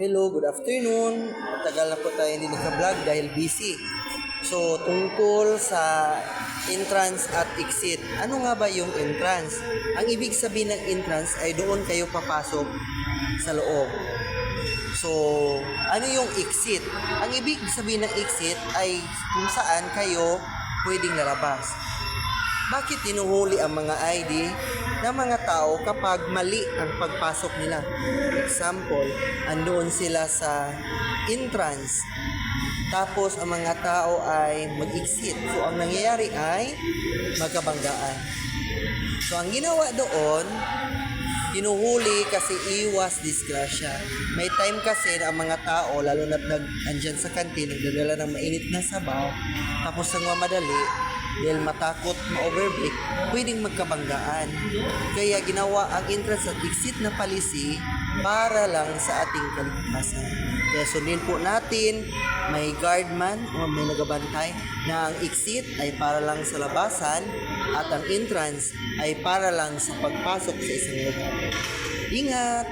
Hello, good afternoon. Matagal na po tayo hindi naka-vlog dahil busy. So, tungkol sa entrance at exit. Ano nga ba yung entrance? Ang ibig sabihin ng entrance ay doon kayo papasok sa loob. So, ano yung exit? Ang ibig sabihin ng exit ay kung saan kayo pwedeng lalabas. Bakit tinuhuli ang mga ID ng mga tao kapag mali ang pagpasok nila? Example, andoon sila sa entrance. Tapos ang mga tao ay mag-exit. So ang nangyayari ay magkabanggaan. So ang ginawa doon, tinuhuli kasi iwas disgrasya. May time kasi na ang mga tao, lalo na nag, andyan sa kantin, nagdadala ng mainit na sabaw, tapos ang mamadali, dahil matakot ma-overbreak, pwedeng magkabanggaan. Kaya ginawa ang entrance at exit na policy para lang sa ating kaligtasan. Kaya sundin po natin, may guard man o may nagabantay na ang exit ay para lang sa labasan at ang entrance ay para lang sa pagpasok sa isang lugar. Ingat!